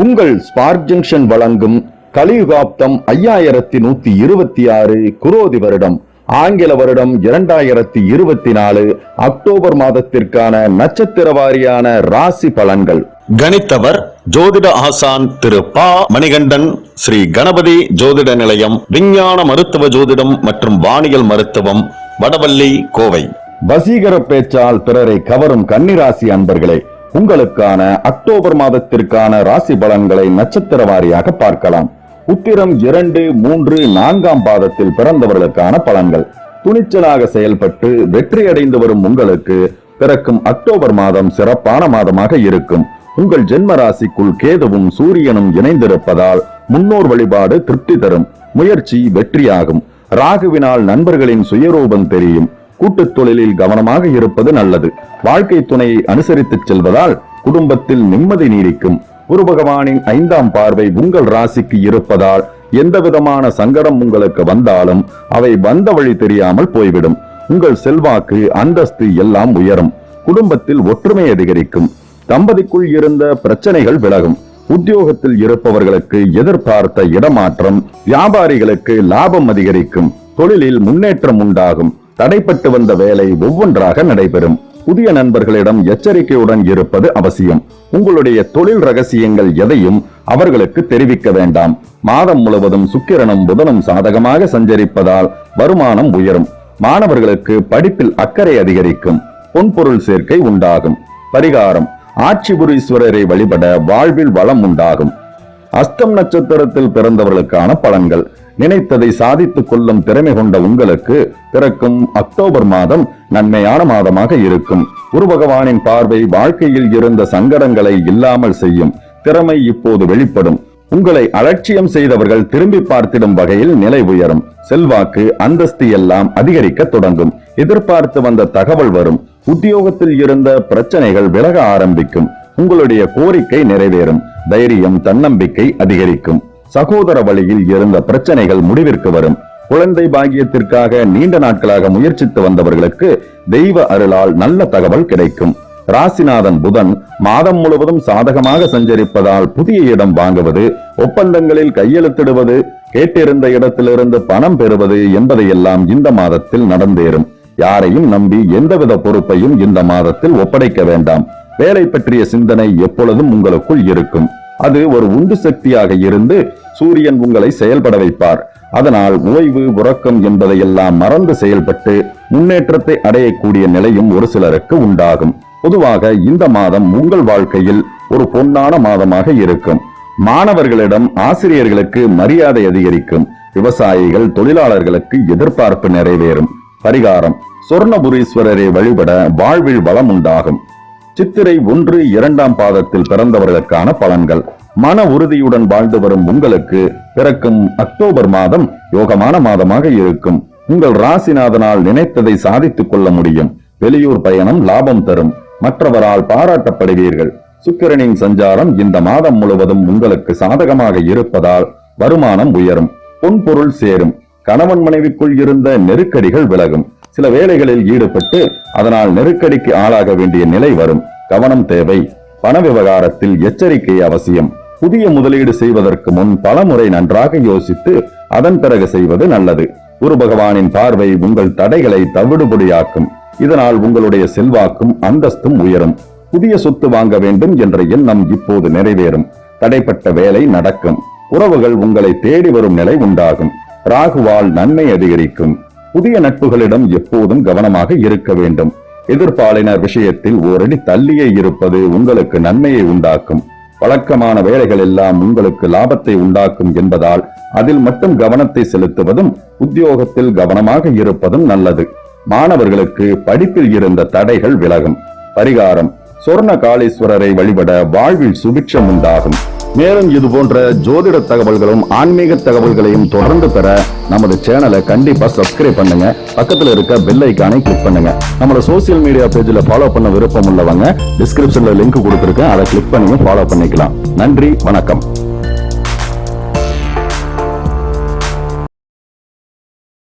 உங்கள் spark junction வழங்கும் கலியுகாப்தம் ஐயாயிரத்தி நூத்தி இருபத்தி ஆறு குரோதி வருடம் ஆங்கில வருடம் இரண்டாயிரத்தி இருபத்தி நாலு அக்டோபர் மாதத்திற்கான நட்சத்திர வாரியான ராசி பலன்கள். கணித்தவர் ஜோதிட ஆசான் திரு பா. மணிகண்டன் ஸ்ரீ கணபதி ஜோதிட நிலையம் விஞ்ஞான மருத்துவ ஜோதிடம் மற்றும் வானியல் மருத்துவம் வடவள்ளி கோவை. வசீகர பேச்சால் பிறரை கவரும் கன்னிராசி அன்பர்களே உங்களுக்கான அக்டோபர் மாதத்திற்கான ராசி பலன்களை நட்சத்திர வாரியாக பார்க்கலாம். உத்திரம் இரண்டு மூன்று நான்காம் பாதத்தில் பிறந்தவர்களுக்கான பலன்கள். துணிச்சலாக செயல்பட்டு வெற்றி அடைந்து வரும் உங்களுக்கு பிறக்கும் அக்டோபர் மாதம் சிறப்பான மாதமாக இருக்கும். உங்கள் ஜென்ம ராசிக்குள் கேதுவும் சூரியனும் இணைந்திருப்பதால் முன்னோர் வழிபாடு திருப்தி தரும். முயற்சி வெற்றியாகும். ராகுவினால் நண்பர்களின் சுயரூபம் தெரியும். கூட்டுத் தொழிலில் கவனமாக இருப்பது நல்லது. வாழ்க்கை துணையை அனுசரித்துச் செல்வதால் குடும்பத்தில் நிம்மதி நீடிக்கும். குரு பகவானின் ஐந்தாம் பார்வை உங்கள் ராசிக்கு இருப்பதால் எந்த விதமான சங்கடம் உங்களுக்கு வந்தாலும் அவை வந்த வழி தெரியாமல் போய்விடும். உங்கள் செல்வாக்கு அந்தஸ்து எல்லாம் உயரும். குடும்பத்தில் ஒற்றுமை அதிகரிக்கும். தம்பதிக்குள் இருந்த பிரச்சனைகள் விலகும். உத்தியோகத்தில் இருப்பவர்களுக்கு எதிர்பார்த்த இடமாற்றம் வியாபாரிகளுக்கு லாபம் அதிகரிக்கும். தொழிலில் முன்னேற்றம் உண்டாகும். தடைப்பட்டு வந்த வேலை ஒவ்வொன்றாக நடைபெறும். புதிய நண்பர்களிடம் எச்சரிக்கையுடன் இருப்பது அவசியம். உங்களுடைய தொழில் ரகசியங்கள் எதையும் அவர்களுக்கு தெரிவிக்க வேண்டாம். மாதம் முழுவதும் சுக்கிரனும் புதனும் சாதகமாக சஞ்சரிப்பதால் வருமானம் உயரும். மாணவர்களுக்கு படிப்பில் அக்கறை அதிகரிக்கும். பொன்பொருள் சேர்க்கை உண்டாகும். பரிகாரம். ஆட்சிபுரீஸ்வரரை வழிபட வாழ்வில் வளம் உண்டாகும். அஸ்தம் நட்சத்திரத்தில் பிறந்தவர்களுக்கான பலன்கள். நினைத்ததை சாதித்துக் கொள்ளும் திறமை கொண்ட உங்களுக்கு பிறக்கும் அக்டோபர் மாதம் நன்மையான மாதமாக இருக்கும். குரு பகவானின் பார்வை வாழ்க்கையில் இருந்த சங்கடங்களை இல்லாமல் செய்யும். திறமை இப்போது வெளிப்படும். உங்களை அலட்சியம் செய்தவர்கள் திரும்பி பார்த்திடும் வகையில் நிலை உயரும். செல்வாக்கு அந்தஸ்து எல்லாம் அதிகரிக்க தொடங்கும். எதிர்பார்த்து வந்த தகவல் வரும். உத்தியோகத்தில் இருந்த பிரச்சனைகள் விலக ஆரம்பிக்கும். உங்களுடைய கோரிக்கை நிறைவேறும். தைரியம் தன்னம்பிக்கை அதிகரிக்கும். சகோதர வழியில் இருந்த பிரச்சனைகள் முடிவிற்கு வரும். குழந்தை பாகியத்திற்காக நீண்ட நாட்களாக முயற்சித்து வந்தவர்களுக்கு தெய்வ அருளால் நல்ல தகவல் கிடைக்கும். ராசிநாதன் புதன் மாதம் முழுவதும் சாதகமாக சஞ்சரிப்பதால் புதிய இடம் வாங்குவது ஒப்பந்தங்களில் கையெழுத்திடுவது கேட்டிருந்த இடத்திலிருந்து பணம் பெறுவது என்பதையெல்லாம் இந்த மாதத்தில் நடந்தேறும். யாரையும் நம்பி எந்தவித பொறுப்பையும் இந்த மாதத்தில் ஒப்படைக்க வேண்டாம். வேலை பற்றிய சிந்தனை எப்பொழுதும் உங்களுக்குள் இருக்கும். அது ஒரு உந்து சக்தியாக இருந்து சூரியன் உங்களை செயல்பட வைப்பார். அதனால் ஓய்வு உறக்கம் என்பதையெல்லாம் மறந்து செயல்பட்டு முன்னேற்றத்தை அடையக்கூடிய நிலையும் ஒரு சிலருக்கு உண்டாகும். பொதுவாக இந்த மாதம் உங்கள் வாழ்க்கையில் ஒரு பொன்னான மாதமாக இருக்கும். மாணவர்களிடம் ஆசிரியர்களுக்கு மரியாதை அதிகரிக்கும். விவசாயிகள் தொழிலாளர்களுக்கு எதிர்பார்ப்பு நிறைவேறும். பரிகாரம் சொர்ணபுரீஸ்வரரை வழிபட வாழ்வில் வளம் உண்டாகும். சித்திரை ஒன்று இரண்டாம் பாதத்தில் பிறந்தவர்களுக்கான பலன்கள். மன உறுதியுடன் வாழ்ந்து வரும் உங்களுக்கு பிறக்கும் அக்டோபர் மாதம் யோகமான மாதமாக இருக்கும். உங்கள் ராசிநாதனால் நினைத்ததை சாதித்துக் கொள்ள முடியும். வெளியூர் பயணம் லாபம் தரும். மற்றவரால் பாராட்டப்படுவீர்கள். சுக்கிரனின் சஞ்சாரம் இந்த மாதம் முழுவதும் உங்களுக்கு சாதகமாக இருப்பதால் வருமானம் உயரும். பொன்பொருள் சேரும். கணவன் மனைவிக்குள் இருந்த நெருக்கடிகள் விலகும். சில வேலைகளில் ஈடுபட்டு அதனால் நெருக்கடிக்கு ஆளாக வேண்டிய நிலை வரும். கவனம் தேவை. பண விவகாரத்தில் எச்சரிக்கை அவசியம். புதிய முதலீடு செய்வதற்கு முன் பலமுறை நன்றாக யோசித்து அதன் பிறகு செய்வது நல்லது. குரு பகவானின் பார்வை உங்கள் தடைகளை தவிடுபொடியாக்கும். இதனால் உங்களுடைய செல்வாக்கும் அந்தஸ்தும் உயரும். புதிய சொத்து வாங்க வேண்டும் என்ற எண்ணம் இப்போது நிறைவேறும். தடைப்பட்ட வேலை நடக்கும். உறவுகள் உங்களை தேடி வரும் நிலை உண்டாகும். ராகுவால் நன்மை அதிகரிக்கும். புதிய நட்புகளிடம் எப்போதும் கவனமாக இருக்க வேண்டும். எதிர்ப்பாளினர் விஷயத்தில் ஓரடி தள்ளியே இருப்பது உங்களுக்கு நன்மையை உண்டாக்கும். வழக்கமான வேலைகள் எல்லாம் உங்களுக்கு லாபத்தை உண்டாக்கும் என்பதால் அதில் மட்டும் கவனத்தை செலுத்துவதும் உத்தியோகத்தில் கவனமாக இருப்பதும் நல்லது. மாணவர்களுக்கு படிப்பில் இருந்த தடைகள் விலகும். பரிகாரம். சொர்ண காளீஸ்வரரை வழிபட வாழ்வில் சுபிட்சம் உண்டாகும். மேலும் இது போன்ற ஜோதிட தகவல்களும் ஆன்மீக தகவல்களையும் தொடர்ந்து பெற நமது சேனலை கண்டிப்பா சப்ஸ்கிரைப் பண்ணுங்க. பக்கத்துல இருக்க பெல் ஐக்கானை கிளிக் பண்ணுங்க. நம்மளோட சோசியல் மீடியா பேஜ்ல ஃபாலோ பண்ண விருப்பம் உள்ளவங்க டிஸ்கிரிப்ஷன்ல லிங்க் கொடுத்துருக்கேன். அதை கிளிக் பண்ணி ஃபாலோ பண்ணிக்கலாம். நன்றி வணக்கம்.